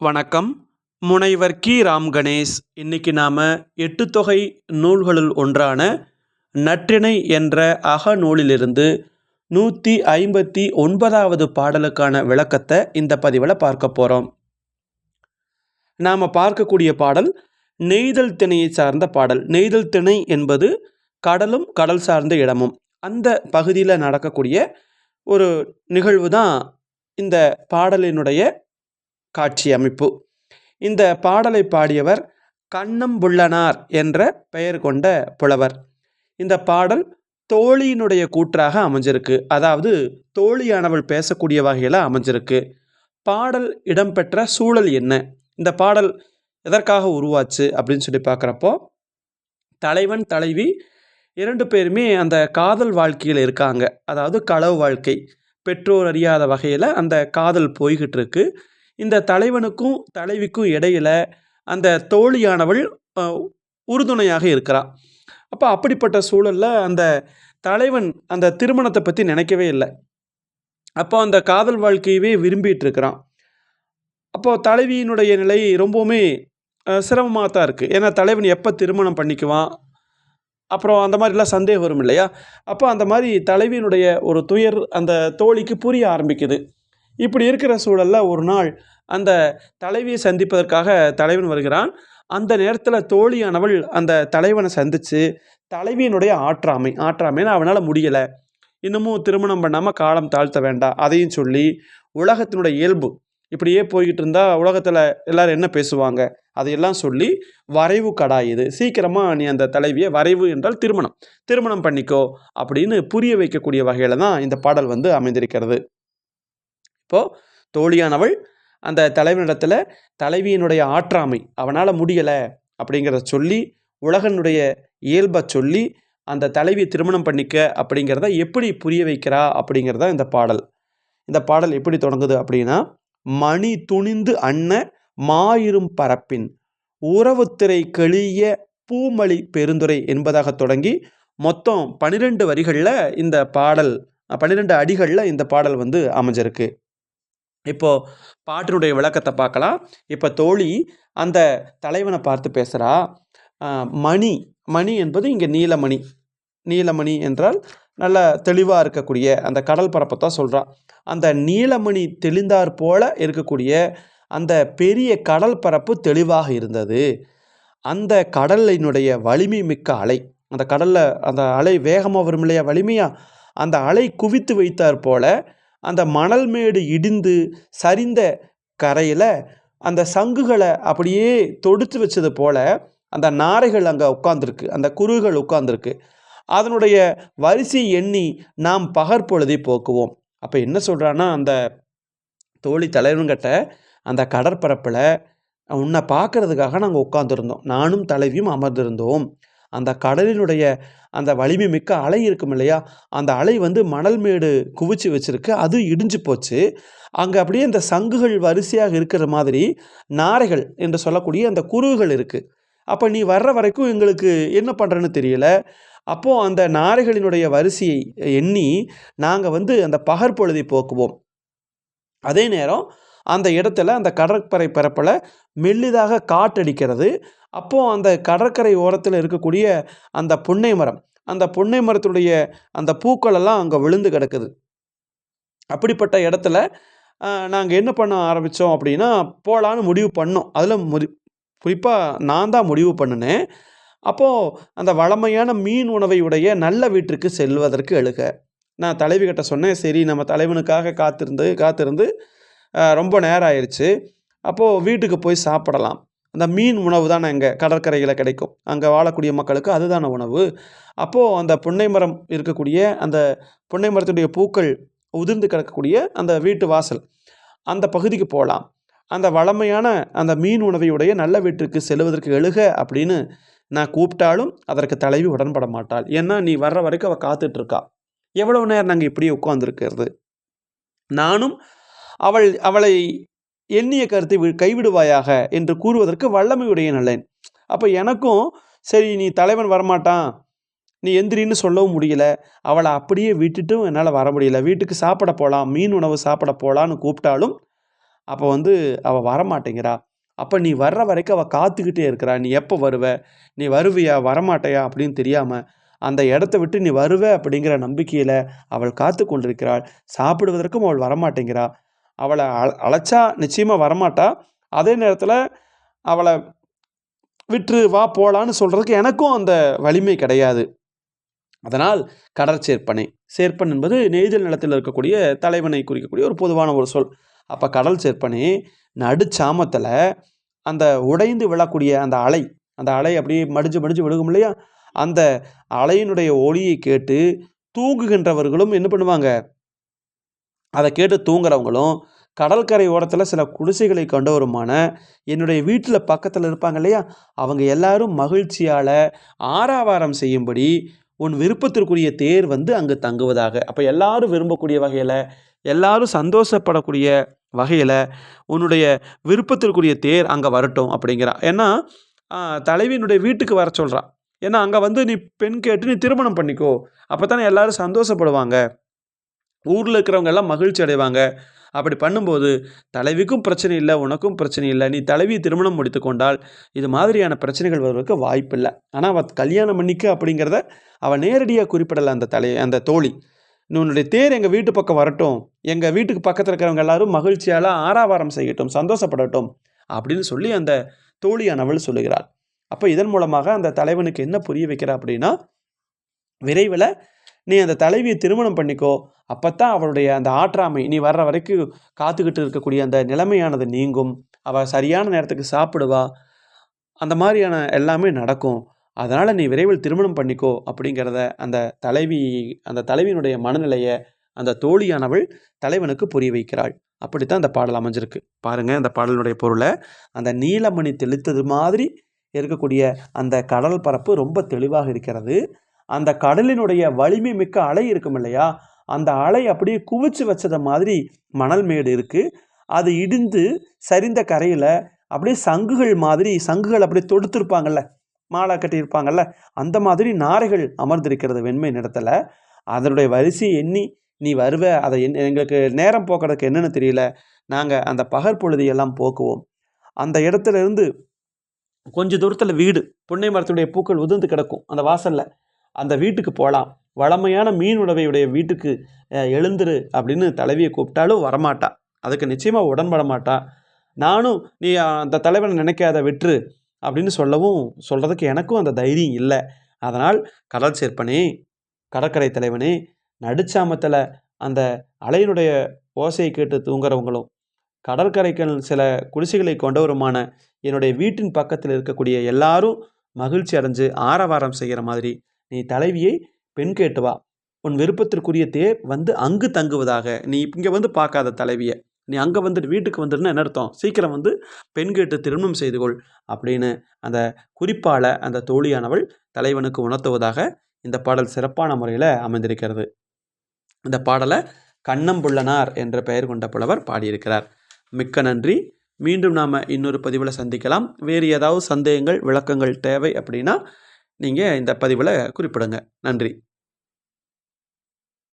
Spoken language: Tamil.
வணக்கம். முனைவர் கி. ராம் கணேஷ். இன்னைக்கு நாம் எட்டு தொகை நூல்களுள் ஒன்றான நற்றிணை என்ற அகநூலிலிருந்து நூற்றி ஐம்பத்தி ஒன்பதாவது பாடலுக்கான விளக்கத்தை இந்த பதிவில் பார்க்க போகிறோம் நாம் பார்க்கக்கூடிய பாடல் நெய்தல் திணையை சார்ந்த பாடல். நெய்தல் திணை என்பது கடலும் கடல் சார்ந்த இடமும். அந்த பகுதியில் நடக்கக்கூடிய ஒரு நிகழ்வு தான் இந்த பாடலினுடைய காட்சி அமைப்பு. இந்த பாடலை பாடியவர் கண்ணம்புள்ளனார் என்ற பெயர் கொண்ட புலவர். இந்த பாடல் தோழியினுடைய கூற்றாக அமைஞ்சிருக்கு. அதாவது தோழியானவள் பேசக்கூடிய வகையில் அமைஞ்சிருக்கு. பாடல் இடம்பெற்ற சூழல் என்ன? இந்த பாடல் எதற்காக உருவாச்சு அப்படின்னு சொல்லி பார்க்குறப்போ தலைவன் தலைவி இரண்டு பேருமே அந்த காதல் வாழ்க்கையில் இருக்காங்க. அதாவது களவு வாழ்க்கை. பெற்றோர் அறியாத வகையில் அந்த காதல் போய்கிட்டு இருக்குது இந்த தலைவனுக்கும் தலைவிக்கும் இடையில அந்த தோழியானவள் உறுதுணையாக இருக்கிறாள் அப்போ அப்படிப்பட்ட சூழலில் அந்த தலைவன் அந்த திருமணத்தை பற்றி நினைக்கவே இல்லை. அப்போ அந்த காதல் வாழ்க்கையவே விரும்பிட்டு இருக்கிறான். அப்போ தலைவியினுடைய நிலை ரொம்பவுமே சிரமமாக தான் இருக்குது ஏன்னா தலைவன் எப்போ திருமணம் பண்ணிக்குவான்? அப்புறம் அந்த மாதிரிலாம் சந்தேகம் வரும் இல்லையா? அப்போ அந்த மாதிரி தலைவியினுடைய ஒரு துயர் அந்த தோழிக்கு புரிய ஆரம்பிக்குது. இப்படி இருக்கிற சூழலில் ஒரு நாள் அந்த தலைவியை சந்திப்பதற்காக தலைவன் வருகிறான். அந்த நேரத்தில் தோழியானவள் அந்த தலைவனை சந்தித்து தலைவியினுடைய ஆற்றாமை ஆற்றாமைன்னு அவனால் முடியலை. இன்னமும் திருமணம் பண்ணாமல் காலம் தாழ்த்த வேண்டாம் அதையும் சொல்லி உலகத்தினுடைய இயல்பு. இப்படியே போய்கிட்டு இருந்தால் உலகத்தில் எல்லோரும் என்ன பேசுவாங்க? அதையெல்லாம் சொல்லி வரைவு கடாயுது சீக்கிரமாக நீ அந்த தலைவியை வரைவு என்றால் திருமணம். திருமணம் பண்ணிக்கோ அப்படின்னு புரிய வைக்கக்கூடிய வகையில் தான் இந்த பாடல் வந்து அமைந்திருக்கிறது. இப்போது தோழியானவள் அந்த தலைவனிடத்தில் தலைவியினுடைய ஆற்றாமை அவனால் முடியலை அப்படிங்கிறத சொல்லி உலகனுடைய இயல்பை சொல்லி அந்த தலைவியை திருமணம் பண்ணிக்க அப்படிங்கிறத எப்படி புரிய வைக்கிறா அப்படிங்கிறத இந்த பாடல். இந்த பாடல் எப்படி தொடங்குது அப்படின்னா மணி துணிந்து அன்ன மாயிரும் பரப்பின் உறவுத்திரை கெளிய பூமளி பெருந்துரை என்பதாக தொடங்கி மொத்தம் பன்னிரெண்டு வரிகளில் இந்த பாடல் பன்னிரெண்டு அடிகளில் இந்த பாடல் வந்து அமைஞ்சிருக்கு. இப்போ பாட்டினுடைய விளக்கத்தை பார்க்கலாம். இப்போ தோழி அந்த தலைவனை பார்த்து பேசுகிறா மணி மணி என்பது இங்கே நீலமணி. நீலமணி என்றால் நல்ல தெளிவாக இருக்கக்கூடிய அந்த கடல் பரப்பை தான் சொல்கிறான் அந்த நீலமணி தெளிந்தாற் போல இருக்கக்கூடிய அந்த பெரிய கடல் பரப்பு தெளிவாக இருந்தது. அந்த கடலினுடைய வலிமை மிக்க அலை அந்த கடலில் அந்த அலை வேகமாக வரும் இல்லையா? வலிமையாக அந்த அலை குவித்து வைத்தாற் போல அந்த மணல் மேடு இடிந்து சரிந்த கரையில் அந்த சங்குகளை அப்படியே தொடுத்து வச்சது போல் அந்த நாரைகள் அங்கே உட்காந்துருக்கு அந்த குருகுகள் உட்காந்துருக்கு அதனுடைய வரிசை எண்ணி நாம் பகற்பொழுதை போக்குவோம். அப்போ என்ன சொல்கிறான்னா அந்த தோழி தலைவன்கிட்ட அந்த கடற்பரப்பில் உன்னை பார்க்கறதுக்காக நாங்கள் உட்காந்துருந்தோம் நானும் தலைவியும் அமர்ந்திருந்தோம். அந்த கடலினுடைய அந்த வலிமை மிக்க அலை இருக்கும் இல்லையா? அந்த அலை வந்து மணல் மேடு குவிச்சு வச்சுருக்கு. அது இடிஞ்சு போச்சு. அங்கே அப்படியே இந்த சங்குகள் வரிசையாக இருக்கிற மாதிரி நாரைகள் என்று சொல்லக்கூடிய அந்த குருவுகள் இருக்குது அப்போ நீ வர்ற வரைக்கும் எங்களுக்கு என்ன பண்ணுறேன்னு தெரியல. அப்போது அந்த நாரைகளினுடைய வரிசையை எண்ணி நாங்கள் வந்து அந்த பகற்பொழுதை போக்குவோம். அதே நேரம் அந்த இடத்துல அந்த கடற்கரை பரப்பில் மெல்லிதாக காற்றடிக்கிறது. அப்போது அந்த கடற்கரை ஓரத்தில் இருக்கக்கூடிய அந்த புன்னை மரம் அந்த புன்னை மரத்துடைய அந்த பூக்கள் எல்லாம் அங்கே விழுந்து கிடக்குது. அப்படிப்பட்ட இடத்துல நாங்கள் என்ன பண்ண ஆரம்பித்தோம் அப்படின்னா போகலான்னு முடிவு பண்ணோம். அதில் முடி குறிப்பாக நான் தான் முடிவு பண்ணினேன். அப்போது அந்த வளமையான மீன் உணவை உடைய நல்ல வீட்டிற்கு செல்வதற்கு எழுக. நான் தலைவி கிட்ட சொன்னேன் சரி நம்ம தலைவனுக்காக காத்திருந்து காத்திருந்து ரொம்ப நேரம் ஆயிடுச்சு அப்போது வீட்டுக்கு போய் சாப்பிடலாம். அந்த மீன் உணவு தானே இங்கே கடற்கரையில் கிடைக்கும். அங்கே வாழக்கூடிய மக்களுக்கு அதுதான உணவு. அப்போது அந்த புன்னை மரம் இருக்கக்கூடிய அந்த புன்னை மரத்துடைய பூக்கள் உதிர்ந்து கிடக்கக்கூடிய அந்த வீட்டு வாசல். அந்த பகுதிக்கு போகலாம் அந்த வளமையான அந்த மீன் உணவையுடைய நல்ல வீட்டிற்கு செல்வதற்கு எழுக அப்படின்னு நான் கூப்பிட்டாலும் அதற்கு தலைவி உடன்பட மாட்டாள். ஏன்னா நீ வர்ற வரைக்கும் அவள் காத்துட்ருக்கா எவ்வளவு நேரம் நாங்கள் இப்படியே உட்காந்துருக்கிறது நானும் அவள் அவளை எண்ணிய கருத்தை வி- கைவிடுவாயாக என்று கூறுவதற்கு வல்லமையுடைய நல்லேன் அப்போ எனக்கும் சரி நீ தலைவன் வரமாட்டான் நீ எந்திரின்னு சொல்லவும் முடியல அவளை அப்படியே விட்டுட்டும் என்னால் வர முடியல. வீட்டுக்கு சாப்பிட போகலாம் மீன் உணவு சாப்பிட போகலான்னு கூப்பிட்டாலும் அப்போ வந்து அவள் வரமாட்டேங்கிறா. அப்போ நீ வர்ற வரைக்கும் அவள் காத்துக்கிட்டே இருக்கிறா. நீ எப்போ வருவ? நீ வருவியா? வரமாட்டையா? அப்படின்னு தெரியாமல் அந்த இடத்த விட்டு நீ வருவ அப்படிங்கிற நம்பிக்கையில் அவள் காத்து கொண்டிருக்கிறாள். சாப்பிடுவதற்கும் அவள் வரமாட்டேங்கிறா. அவளை அழ அழைச்சா நிச்சயமாக வரமாட்டா. அதே நேரத்தில் அவளை விற்று வா போகலான்னு சொல்கிறதுக்கு எனக்கும் அந்த வலிமை கிடையாது. அதனால் கடற்சேர்ப்பனை சேர்ப்பன். என்பது நெய்தல் நிலத்தில் இருக்கக்கூடிய தலைவனை குறிக்கக்கூடிய ஒரு பொதுவான ஒரு சொல். அப்போ கடல் சேர்ப்பனை நடுச்சாமத்தில் அந்த உடைந்து விழக்கூடிய அந்த அலை அந்த அலை அப்படியே மடிஞ்சு மடிஞ்சு விழுகும் இல்லையா? அந்த அலையினுடைய ஒளியை கேட்டு தூங்குகின்றவர்களும் என்ன பண்ணுவாங்க? அதை கேட்டு தூங்குறவங்களும் கடற்கரை ஓரத்தில் சில குடிசைகளை கொண்டவருமான என்னுடைய வீட்டில் பக்கத்தில் இருப்பாங்க இல்லையா? அவங்க எல்லாரும் மகிழ்ச்சியால் ஆறாவாரம் செய்யும்படி உன் விருப்பத்திற்குரிய தேர் வந்து அங்கு தங்குவதாக. அப்போ எல்லாரும் விரும்பக்கூடிய வகையில் எல்லாரும் சந்தோஷப்படக்கூடிய வகையில் உன்னுடைய விருப்பத்திற்குரிய தேர் அங்கே வரட்டும் அப்படிங்கிறான் ஏன்னா தலைவியினுடைய வீட்டுக்கு வர சொல்கிறான் ஏன்னா அங்கே வந்து நீ பெண் கேட்டு நீ திருமணம் பண்ணிக்கோ. அப்போ தானே எல்லோரும் சந்தோஷப்படுவாங்க. ஊரில் இருக்கிறவங்க எல்லாம் மகிழ்ச்சி அடைவாங்க. அப்படி பண்ணும்போது தலைவிக்கும் பிரச்சனை இல்லை உனக்கும் பிரச்சனை இல்லை நீ தலைவி திருமணம் முடித்து கொண்டால் இது மாதிரியான பிரச்சனைகள் வருவதற்கு வாய்ப்பில்லை ஆனால் அவள் கல்யாணம் பண்ணிக்க அப்படிங்கிறத அவள் நேரடியாக குறிப்பிடலை அந்த தலை அந்த தோழி. உன்னுடைய தேர் எங்கள் வீட்டு பக்கம் வரட்டும் எங்கள் வீட்டுக்கு பக்கத்தில் இருக்கிறவங்க எல்லாரும் மகிழ்ச்சியால் ஆறாவாரம் செய்யட்டும் சந்தோஷப்படட்டும் அப்படின்னு சொல்லி அந்த தோழியானவள் சொல்லுகிறாள். அப்போ இதன் மூலமாக அந்த தலைவனுக்கு என்ன புரிய வைக்கிறா அப்படின்னா விரைவில் நீ அந்த தலைவியை திருமணம் பண்ணிக்கோ. அப்போ தான் அவளுடைய அந்த ஆற்றாமை நீ வர்ற வரைக்கும் காத்துக்கிட்டு இருக்கக்கூடிய அந்த நிலைமையானது நீங்கும். அவள் சரியான நேரத்துக்கு சாப்பிடுவா. அந்த மாதிரியான எல்லாமே நடக்கும். அதனால் நீ விரைவில் திருமணம் பண்ணிக்கோ அப்படிங்கிறத அந்த தலைவி அந்த தலைவியினுடைய மனநிலையை அந்த தோழியானவள் தலைவனுக்கு புரிய வைக்கிறாள். அப்படித்தான் அந்த பாடல் அமைஞ்சிருக்கு. பாருங்கள் அந்த பாடலுடைய பொருளை. அந்த நீலமணி தெளித்தது மாதிரி இருக்கக்கூடிய அந்த கடல் பரப்பு ரொம்ப தெளிவாக இருக்கிறது. அந்த கடலினுடைய வலிமை மிக்க அலை இருக்கும் இல்லையா? அந்த அலை அப்படியே குவிச்சு வச்சத மாதிரி மணல் மேடு இருக்குது அது இடிந்து சரிந்த கரையில் அப்படியே சங்குகள் மாதிரி சங்குகள் அப்படியே தொடுத்துருப்பாங்கல்ல மாலை கட்டியிருப்பாங்கல்ல அந்த மாதிரி நாரைகள் அமர்ந்திருக்கிறது வெண்மை நிறத்தில். அதனுடைய வரிசையை எண்ணி நீ வருவ அதை என் எங்களுக்கு நேரம் போக்குறதுக்கு என்னென்னு தெரியல. நாங்கள் அந்த பகற்பொழுதியெல்லாம் போக்குவோம். அந்த இடத்துல இருந்து கொஞ்சம் தூரத்தில் வீடு புன்னை மரத்துடைய பூக்கள் உதிர்ந்து கிடக்கும் அந்த வாசலில். அந்த வீட்டுக்கு போகலாம் வளமையான மீன் உடவையுடைய வீட்டுக்கு எழுந்துரு அப்படின்னு தலைவியை கூப்பிட்டாலும் வரமாட்டா. அதுக்கு நிச்சயமாக உடன்பட மாட்டா நானும் நீ அந்த தலைவனை நினைக்காத விட்டுரு அப்படின்னு சொல்லவும் சொல்கிறதுக்கு எனக்கும் அந்த தைரியம் இல்லை. அதனால் கடல் சேர்ப்பனே கடற்கரை தலைவனே நடுச்சாமத்தில் அந்த அலையினுடைய ஓசையை கேட்டு தூங்குறவங்களும் கடற்கரைகள் சில குடிசைகளை கொண்டவருமான என்னுடைய வீட்டின் பக்கத்தில் இருக்கக்கூடிய எல்லாரும் மகிழ்ச்சி அடைஞ்சு ஆரவாரம் செய்கிற மாதிரி நீ தலைவியை பெண் கேட்டு வா. உன் விருப்பத்திற்குரிய தேர் வந்து அங்கு தங்குவதாக. நீ இங்கே வந்து பார்க்காத தலைவியை. நீ அங்கே வந்துட்டு வீட்டுக்கு வந்துட்டுனா என்ன அர்த்தம்? சீக்கிரம் வந்து பெண் கேட்டு திருமணம் செய்து கொள் அப்படின்னு அந்த குறிப்பால் அந்த தோழியானவள் தலைவனுக்கு உணர்த்துவதாக இந்த பாடல் சிறப்பான முறையில் அமைந்திருக்கிறது. இந்த பாடலை கண்ணம்புள்ளனார் என்ற பெயர் கொண்ட புலவர் பாடியிருக்கிறார். மிக்க நன்றி. மீண்டும் நாம் இன்னொரு பதிவில் சந்திக்கலாம். வேறு ஏதாவது சந்தேகங்கள் விளக்கங்கள் தேவை அப்படின்னா நீங்கள் இந்த பதிவில் குறிப்பிடுங்க. நன்றி.